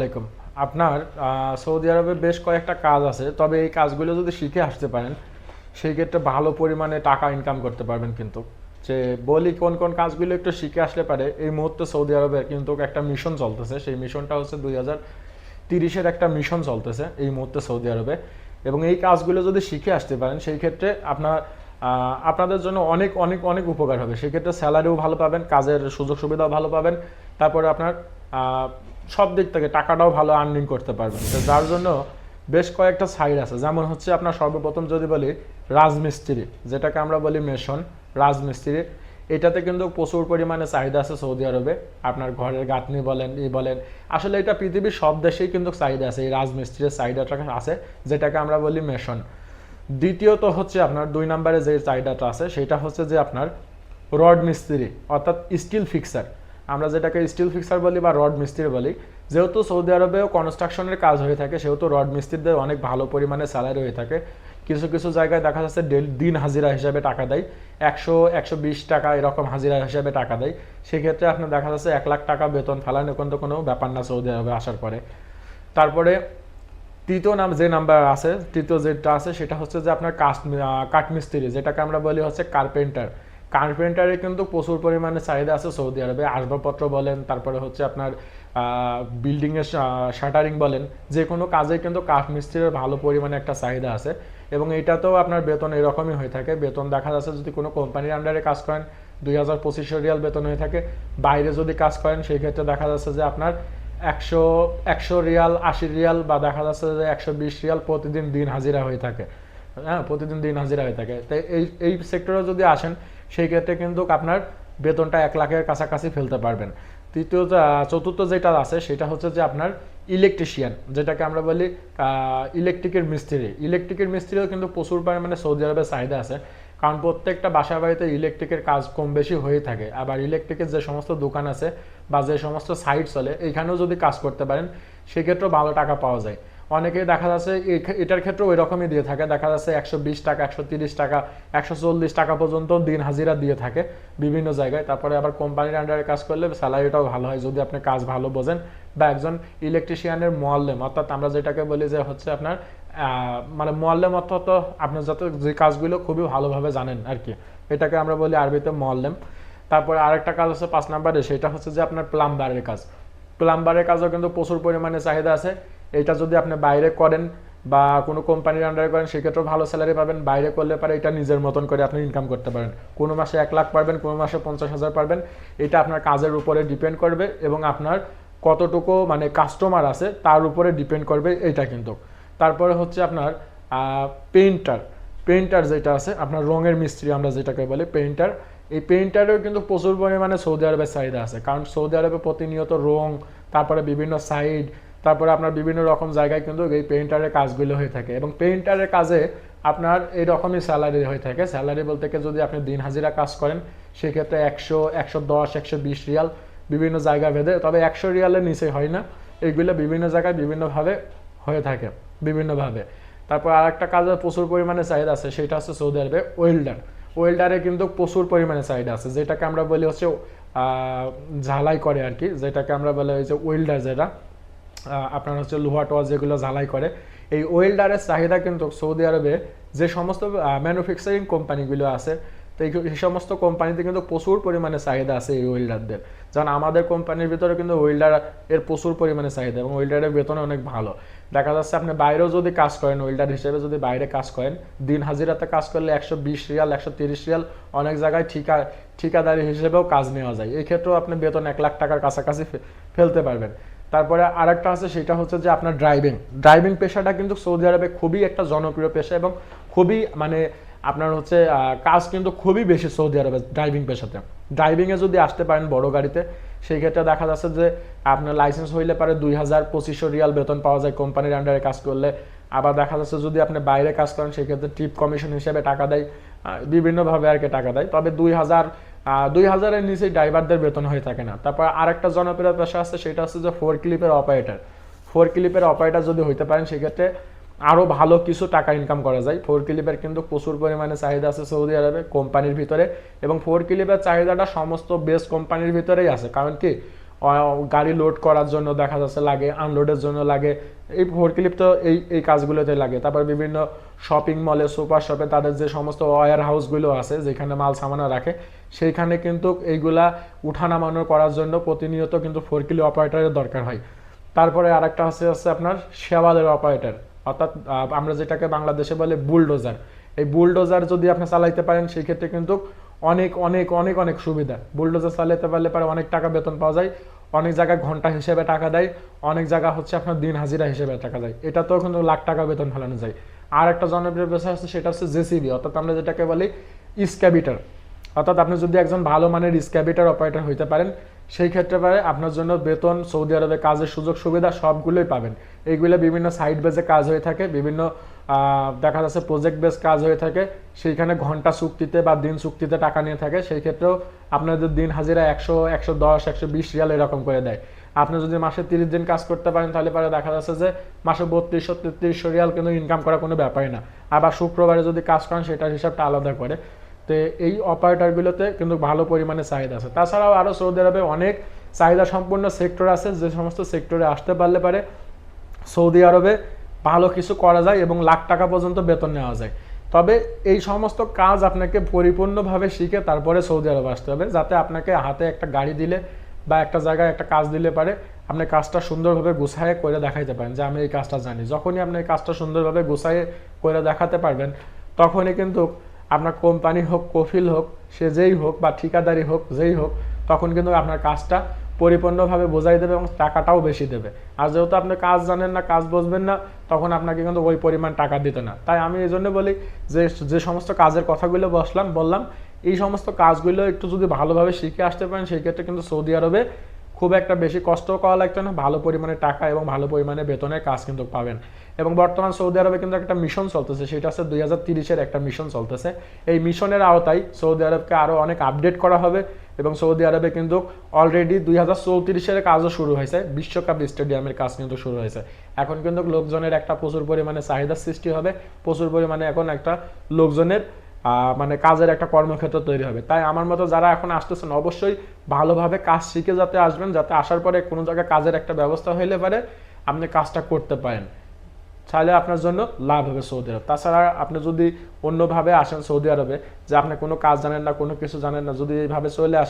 আলাইকুম। আপনার সৌদি আরবে বেশ কয়েকটা কাজ আছে, তবে এই কাজগুলো যদি শিখে আসতে পারেন, সেই ক্ষেত্রে ভালো পরিমাণে টাকা ইনকাম করতে পারবেন কিন্তু। যে বলি কোন কোন কাজগুলো একটু শিখে আসলে পারে, এই মুহূর্তে সৌদি আরবে কিন্তু একটা মিশন চলতেছে, সেই মিশনটা হচ্ছে দুই হাজার তিরিশের একটা মিশন চলতেছে এই মুহূর্তে সৌদি আরবে। এবং এই কাজগুলো যদি শিখে আসতে পারেন, সেই ক্ষেত্রে আপনার আপনাদের জন্য অনেক অনেক অনেক উপকার হবে। সেক্ষেত্রে স্যালারিও ভালো পাবেন, কাজের সুযোগ সুবিধাও ভালো পাবেন। তারপরে আপনার সব দিক থেকে টাকাটাও ভালো আর্নিং করতে পারবেন। তো যার জন্য বেশ কয়েকটা সাইড আছে। যেমন হচ্ছে আপনার সর্বপ্রথম যদি বলি রাজমিস্ত্রি, যেটাকে আমরা বলি মেশন রাজমিস্ত্রি। এটাতে কিন্তু প্রচুর পরিমাণে চাহিদা আছে সৌদি আরবে। আপনার ঘরের গাঁথনি বলেন, ই বলেন। আসলে এটা পৃথিবীর সব দেশেই কিন্তু চাহিদা আছে, এই রাজমিস্ত্রির চাহিদাটা আছে, যেটাকে আমরা বলি মেশন দ্বিতীয়ত হচ্ছে আপনার দুই নম্বরে যে চাহিদাটা আছে, সেটা হচ্ছে যে আপনার রড মিস্ত্রি, অর্থাৎ স্টিল ফিক্সার আমরা যেটাকে স্টিল ফিক্সার বলি বা রড মিস্ত্রি বলি, যেহেতু সৌদি আরবেও কনস্ট্রাকশনের কাজ হয়ে থাকে, সেহেতু রড মিস্ত্রিদের অনেক ভালো পরিমাণে স্যালারি হয়ে থাকে। কিছু কিছু জায়গায় দেখা যাচ্ছে দিন হাজিরা হিসাবে টাকা দেয়, একশো একশো বিশ টাকা এরকম হাজিরা হিসাবে টাকা দেয়। সেক্ষেত্রে আপনার দেখা যাচ্ছে এক লাখ টাকা বেতন ফেলান, এখন কোনো ব্যাপার না সৌদি আরবে আসার পরে। তারপরে তৃতীয় নাম, যে নাম্বার আছে, তৃতীয় যেটা আছে, সেটা হচ্ছে যে আপনার কাঠ কাঠমিস্ত্রি যেটাকে আমরা বলি হচ্ছে কার্পেন্টার কার্পেন্টারে কিন্তু প্রচুর পরিমাণে চাহিদা আছে সৌদি আরবে। আসবাবপত্র বলেন, তারপরে হচ্ছে আপনার বিল্ডিংয়ের শাটারিং বলেন, যে কোনো কাজে কিন্তু কাঠমিস্ত্রির ভালো পরিমাণে একটা চাহিদা আছে। এবং এটাতেও আপনার বেতন এরকমই হয়ে থাকে। বেতন দেখা যাচ্ছে যদি কোনো কোম্পানির আন্ডারে কাজ করেন, দুই হাজার পঁচিশশো রিয়াল বেতন হয়ে থাকে। বাইরে যদি কাজ করেন, সেই ক্ষেত্রে দেখা যাচ্ছে যে আপনার একশো একশো রিয়াল আশি রিয়াল বা দেখা যাচ্ছে যে একশো বিশ রিয়াল প্রতিদিন দিন হাজিরা হয়ে থাকে। হ্যাঁ প্রতিদিন দিন হাজিরা হয়ে থাকে। তাই এই এই সেক্টরে যদি আসেন সেই ক্ষেত্রে কিন্তু আপনার বেতনটা এক লাখের কাছাকাছি ফেলতে পারবেন। তৃতীয় চতুর্থ যেটা আছে, সেটা হচ্ছে যে আপনার ইলেকট্রিশিয়ান যেটাকে আমরা বলি ইলেকট্রিকের মিস্ত্রি। ইলেকট্রিকের মিস্ত্রিও কিন্তু প্রচুর পরিমাণে সৌদি আরবে চাহিদা আছে। কারণ প্রত্যেকটা বাসা বাড়িতে ইলেকট্রিকের কাজ কম বেশি হয়ে থাকে। আবার ইলেকট্রিকের যে সমস্ত দোকান আছে বা যে সমস্ত সাইট চলে এখানেও যদি কাজ করতে পারেন, সেক্ষেত্রেও ভালো টাকা পাওয়া যায়। অনেকেই দেখা যাচ্ছে এটার ক্ষেত্রে ওই রকমই দিয়ে থাকে। দেখা যাচ্ছে একশো বিশ টাকা, একশো তিরিশ টাকা, একশো চল্লিশ টাকা পর্যন্ত দিন হাজিরা দিয়ে থাকে বিভিন্ন জায়গায়। তারপরে আবার কোম্পানির আন্ডারে কাজ করলে স্যালারিটাও ভালো হয়। যদি আপনি কাজ ভালো বোঝেন বা একজন ইলেকট্রিশিয়ানের মোয়াল্লেম, অর্থাৎ আমরা যেটাকে বলি যে হচ্ছে আপনার মানে মোয়াল্লেম অর্থাৎ আপনার যত, যে কাজগুলো খুবই ভালোভাবে জানেন আর কি। এটাকে আমরা বলি আরবিতে মোয়াল্লেম। তারপরে আরেকটা কাজ হচ্ছে পাঁচ নাম্বারে, সেটা হচ্ছে যে আপনার প্লাম্বারের কাজ। প্লাম্বারের কাজও কিন্তু প্রচুর পরিমাণে চাহিদা আছে। এটা যদি আপনি বাইরে করেন বা কোনো কোম্পানির আন্ডারে করেন, সেক্ষেত্রেও ভালো স্যালারি পাবেন। বাইরে করলে পারে এটা নিজের মতন করে আপনি ইনকাম করতে পারেন। কোনো মাসে এক লাখ পারবেন, কোনো মাসে পঞ্চাশ হাজার পারবেন। এটা আপনার কাজের উপরে ডিপেন্ড করবে এবং আপনার কতটুকু মানে কাস্টমার আছে, তার উপরে ডিপেন্ড করবে এটা কিন্তু। তারপরে হচ্ছে আপনার পেইন্টার পেইন্টার যেটা আছে, আপনার রঙের মিস্ত্রি আমরা যেটাকে বলি পেইন্টার এই পেইন্টারেও কিন্তু প্রচুর পরিমাণে সৌদি আরবের চাহিদা আছে। কারণ সৌদি আরবে প্রতিনিয়ত রং, তারপরে বিভিন্ন সাইড তারপরে আপনার বিভিন্ন রকম জায়গায় কিন্তু এই পেইন্টারের কাজগুলো হয়ে থাকে এবং পেইন্টারের কাজে আপনার এই রকমই স্যালারি হয়ে থাকে। স্যালারি বলতে যদি আপনি দিন হাজিরা কাজ করেন, সেক্ষেত্রে একশো একশো দশ, একশো বিশ রিয়াল বিভিন্ন জায়গা ভেদে, তবে একশো রিয়ালের নিচে হয় না। এইগুলো বিভিন্ন জায়গায় বিভিন্নভাবে হয়ে থাকে, বিভিন্নভাবে। তারপর আরেকটা কাজে প্রচুর পরিমাণে চাহিদা আছে, সেটা হচ্ছে সৌদি আরবে ওয়েল্ডার ওয়েল্ডারে কিন্তু প্রচুর পরিমাণে চাহিদা আছে, যেটাকে আমরা বলি হচ্ছে ঝালাই করে আর কি, যেটাকে আমরা বলি হচ্ছে ওয়েল্ডার যেটা। আপনার হচ্ছে লোহা টোয়া যেগুলো ঝালাই করে। এই ওয়েল্ডারের চাহিদা কিন্তু সৌদি আরবে যে সমস্ত ম্যানুফ্যাকচারিং কোম্পানিগুলো আছে, তো এই সমস্ত কোম্পানিতে কিন্তু প্রচুর পরিমাণে চাহিদা আছে এই ওয়েল্ডারদের। যেমন আমাদের কোম্পানির ভিতরে কিন্তু ওয়েল্ডার এর প্রচুর পরিমাণে চাহিদা এবং ওয়েল্ডারের বেতন অনেক ভালো। দেখা যাচ্ছে আপনি বাইরেও যদি কাজ করেন, ওয়েল্ডার হিসেবে যদি বাইরে কাজ করেন, দিন হাজিরাতে কাজ করলে একশো বিশ রিয়াল, একশো তিরিশ রিয়াল অনেক জায়গায় ঠিকা, ঠিকাদারি হিসেবেও কাজ নেওয়া যায়। এক্ষেত্রেও আপনি বেতন এক লাখ টাকার কাছাকাছি ফেলতে পারবেন। তারপরে আরেকটা আছে, সেটা হচ্ছে যে আপনার ড্রাইভিং ড্রাইভিং পেশাটা কিন্তু সৌদি আরবে খুবই একটা জনপ্রিয় পেশা এবং খুবই মানে আপনার হচ্ছে কাজ কিন্তু খুবই বেশি সৌদি আরবে ড্রাইভিং পেশাতে। ড্রাইভিংয়ে যদি আসতে পারেন বড় গাড়িতে, সেই ক্ষেত্রে দেখা যাচ্ছে যে আপনার লাইসেন্স হইলে পারে দুই হাজার পঁচিশশো রিয়াল বেতন পাওয়া যায় কোম্পানির আন্ডারে কাজ করলে। আবার দেখা যাচ্ছে যদি আপনি বাইরে কাজ করেন সেই ক্ষেত্রে ট্রিপ কমিশন হিসেবে টাকা দেয় বিভিন্নভাবে আর কি টাকা দেয়। তবে দুই হাজার দুই হাজারের নিচে ড্রাইভারদের বেতন হয়ে থাকে না। তারপর আরেকটা জনপ্রিয় পেশা আছে, সেটা হচ্ছে যে ফোর ক্লিপের অপারেটার ফোর ক্লিপের অপারেটার যদি হইতে পারেন, সেক্ষেত্রে আরও ভালো কিছু টাকা ইনকাম করা যায়। ফোর ক্লিপের কিন্তু প্রচুর পরিমাণে চাহিদা আছে সৌদি আরবে, কোম্পানির ভিতরে। এবং ফোর ক্লিপের চাহিদাটা সমস্ত বেস্ট কোম্পানির ভিতরেই আছে। কারণ কি? গাড়ি লোড করার জন্য দেখা যাচ্ছে লাগে আনলোডের জন্য লাগে। এই ফোরক্লিপ তো এই এই কাজগুলোতে লাগে। তারপর বিভিন্ন শপিং মলে সুপার শপে তাদের যে সমস্ত ওয়ার হাউসগুলো আছে, যেখানে মাল সামানা রাখে, সেইখানে কিন্তু এইগুলা উঠানামানো করার জন্য প্রতিনিয়ত কিন্তু ফোরক্লি অপারেটরের দরকার হয়। তারপরে আরেকটা হচ্ছে হচ্ছে আপনার সেবাদের অপারেটর অর্থাৎ আমরা যেটাকে বাংলাদেশে বলে বুলডোজার এই বুলডোজার যদি আপনি চালাইতে পারেন, সেই ক্ষেত্রে কিন্তু অনেক অনেক অনেক অনেক সুবিধা। বুলডোজার চালাতে পারলে পরে অনেক টাকা বেতন পাওয়া যায়, অনেক জায়গায় ঘণ্টা হিসেবে টাকা দেয়, অনেক জায়গা হচ্ছে আপনার দিন হাজিরা হিসেবে টাকা দেয়। এটা তো কিন্তু লাখ টাকা বেতন ফেলানো যায়। আর একটা জনপ্রিয় পেশা হচ্ছে, সেটা হচ্ছে জেসিবি। অর্থাৎ আমরা যেটাকে বলি স্ক্যাবিটার। অর্থাৎ আপনি যদি একজন ভালো মানের স্ক্যাবিটার অপারেটর হইতে পারেন সেই ক্ষেত্রে পারে আপনার জন্য বেতন, সৌদি আরবে কাজের সুযোগ সুবিধা সবগুলোই পাবেন। এইগুলো বিভিন্ন সাইড বেজে কাজ হয়ে থাকে, বিভিন্ন দেখা যাচ্ছে প্রজেক্ট বেস কাজ হয়ে থাকে। সেইখানে ঘণ্টা চুক্তিতে বা দিন চুক্তিতে টাকা নিয়ে থাকে। সেই ক্ষেত্রেও আপনাদের দিন হাজিরা একশো একশো দশ, একশো বিশ রিয়াল এরকম করে দেয়। আপনি যদি মাসে তিরিশ দিন কাজ করতে পারেন, তাহলে পরে দেখা যাচ্ছে যে মাসে বত্রিশশো, তেত্রিশশো রিয়াল কিন্তু ইনকাম করা কোনো ব্যাপারই না। আবার শুক্রবারে যদি কাজ করেন, সেটার হিসাবটা আলাদা করে। তো এই অপারেটরগুলোতে কিন্তু ভালো পরিমাণে চাহিদা আছে। তাছাড়াও আরও সৌদি আরবে অনেক চাহিদা সম্পন্ন সেক্টর আছে, যে সমস্ত সেক্টরে আসতে পারলে পারে সৌদি আরবে ভালো কিছু করা যায় এবং লাখ টাকা পর্যন্ত বেতন নেওয়া যায়। তবে এই সমস্ত কাজ আপনাকে পরিপূর্ণভাবে শিখে তারপরে সৌদি আরব আসতে হবে, যাতে আপনাকে হাতে একটা গাড়ি দিলে বা একটা জায়গায় একটা কাজ দিলে পারে আপনি কাজটা সুন্দরভাবে গুছায় করে দেখাইতে পারেন যে আমি এই কাজটা জানি। যখনই আপনি এই কাজটা সুন্দরভাবে গুছায় করে দেখাতে পারবেন, তখনই কিন্তু আপনার কোম্পানি হোক, কফিল হোক, সে যেই হোক বা ঠিকাদারি হোক, যেই হোক, তখন কিন্তু আপনার কাজটা পরিপূর্ণভাবে বোঝাই দেবে এবং টাকাটাও বেশি দেবে। আর যেহেতু আপনি কাজ জানেন না, কাজ বুঝবেন না, তখন আপনাকে কিন্তু ওই পরিমাণ টাকা দিতে না। তাই আমি এই জন্য বলি যে যে সমস্ত কাজের কথাগুলো বসলাম, বললাম, এই সমস্ত কাজগুলো একটু যদি ভালোভাবে শিখে আসতে পারেন, সেই ক্ষেত্রে কিন্তু সৌদি আরবে খুব একটা বেশি কষ্ট করা লাগছে না, ভালো পরিমাণে টাকা এবং ভালো পরিমাণে বেতনের কাজ কিন্তু পাবেন। এবং বর্তমান সৌদি আরবে কিন্তু একটা মিশন চলতেছে, সেটা হচ্ছে দুই হাজার তিরিশের একটা মিশন চলতেছে। এই মিশনের আওতায় সৌদি আরবকে আরও অনেক আপডেট করা হবে এবং সৌদি আরবে কিন্তু অলরেডি দুই হাজার চৌত্রিশের কাজও শুরু হয়েছে, বিশ্বকাপ স্টেডিয়ামের কাজ কিন্তু শুরু হয়েছে। এখন কিন্তু লোকজনের একটা প্রচুর পরিমাণে চাহিদার সৃষ্টি হবে, প্রচুর পরিমাণে এখন একটা লোকজনের মানে কাজের একটা কর্মক্ষেত্র তৈরি হবে। তাই আমার মতো যারা এখন আসতেছেন, অবশ্যই ভালোভাবে কাজ শিখে যাতে আসবেন, যাতে আসার পরে কোনো জায়গায় কাজের একটা ব্যবস্থা হইলে পারে আপনি কাজটা করতে পারেন। তাহলে আপনার জন্য লাভ হবে সৌদি আরব। তাছাড়া আপনি যদি অন্যভাবে আসেন সৌদি আরবে, যে আপনি কোনো কাজ জানেন না, কোনো কিছু জানেন না, যদি এইভাবে চলে আসেন